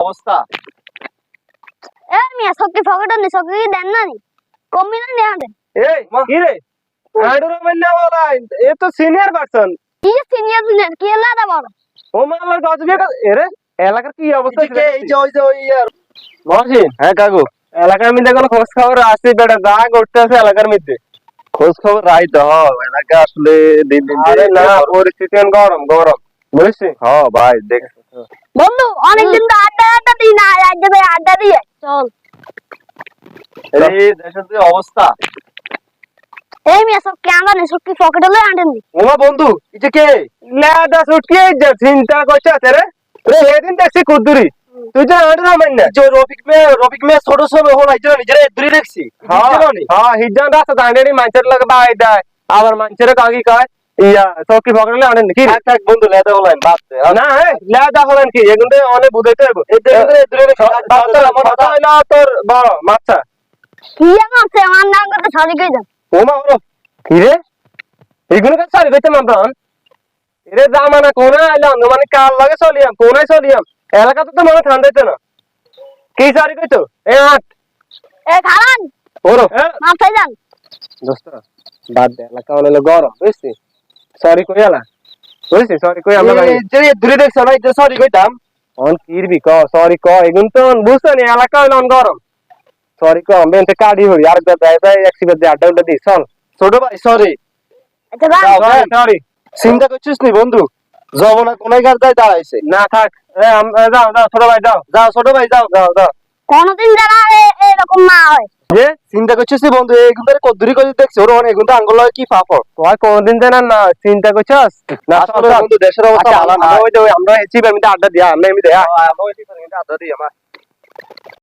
অবস্থা? এ মিয়া সকি ফকেট নি সকি দেন না নি কমি না নি আদে এই কি রে? আডুর মান্না वाला এ তো সিনিয়র পারসন কি সিনিয়র কি এলা দা বড়? ও মালার গজবে এরে এলাকার কি অবস্থা এদিকে এই যে ওই যে ওই আর মহসিন? হ্যাঁ কাকু। এলাকার মধ্যে কোনো খোঁজ খবর আছে? বেটা এলাকার মধ্যে। খোঁজ খবর রাই তো হ এলাকা আসলে দিন দিন আরে না পরিস্থিতি। গরম গরম। বুঝছিস হ্যাঁ ভাই দেখ। বন্ধু অনেকদিন তো আড্ডা আড্ডা দিই না আজ যাবে আড্ডা দিয়ে চল। এই দেশের যে অবস্থা। এই মিয়া সব ক্যামেরা নি সকি ফকেট লই আনতেন নি ওমা বন্ধু এটা কে? লেদা সুটকি যা চিন্তা করছে রে। রে এদিন দেখছি কুদ্দুরি। তুই যে আডুর মান্না যে রফিক মে রফিক মে ছোট ছোট হল আইছে নিজের দূরে দেখছি। হ্যাঁ হ্যাঁ হিজান রাস্তা দাঁড়িয়ে মানুষের লাগে বাই দেয়। আবার মানুষের কাকি কয় ইয়া চৌকি পকড়লে আনেন কি থাক থাক বন্ধু লেদা বাদ দে না হ্যাঁ লেদা হলেন কি? এগুলো অনেক বুঝাইতে হবে এই যে দূরে দে আমার কথা হইল তোর বড় মাছা কি সে আমার নাম করতে সরি কই যান ওমা ওরো। কি রে? এগুলো কাছে সারি কইতে মামরান এরে জামানা কোনা আইলাম? মানে কাল লাগে চলিয়াম? কোনায় চলিয়াম? এলাকা তো মনে ঠান্ডাইতে না। কি সারি কইতো? এ আট। এ খালান! ওরো। মাথায় যান। দোস্ত বাদ দে এলাকা হলো গরম বুঝছিস? সরি কই আলা? বুঝছিস সরি কই আমরা যে দূরে দেখছ না এটা সরি কইতাম। অন কিরবি ক সরি ক এগুন তো বুঝছ নি এলাকা হইল অন গরম? সরি ক আমি এতে কাড়ি হই আর দা দাই দাই এক্সিবেট দে আড্ডা উড্ডা দি চল। ছোট ভাই সরি আচ্ছা ভাই। ভাই। সরি চিন্তা করছিস নি বন্ধু? জবনা কোনায় গার দায় দাঁড়াইছে। না থাক। এ যাও যাও ছোট ভাই যাও। যাও ছোট ভাই যাও যাও যাও। কোনদিন এ- এরকম না হয়। যে চিন্তা করছিস বন্ধু বন্ধু এগুলো কদ্দুরি করে দেখছি ওর অনেক এগুলো আঙ্গুল হয় কি পাপড় তোমার কোনদিন যেন না চিন্তা করছিস না আসলে বন্ধু দেশের অবস্থা আচ্ছা, ভালো না। আমরা এসি আমি আড্ডা দিয়া আমরা এমনি দেয়া আমরা ওই আড্ডা দিই আমার।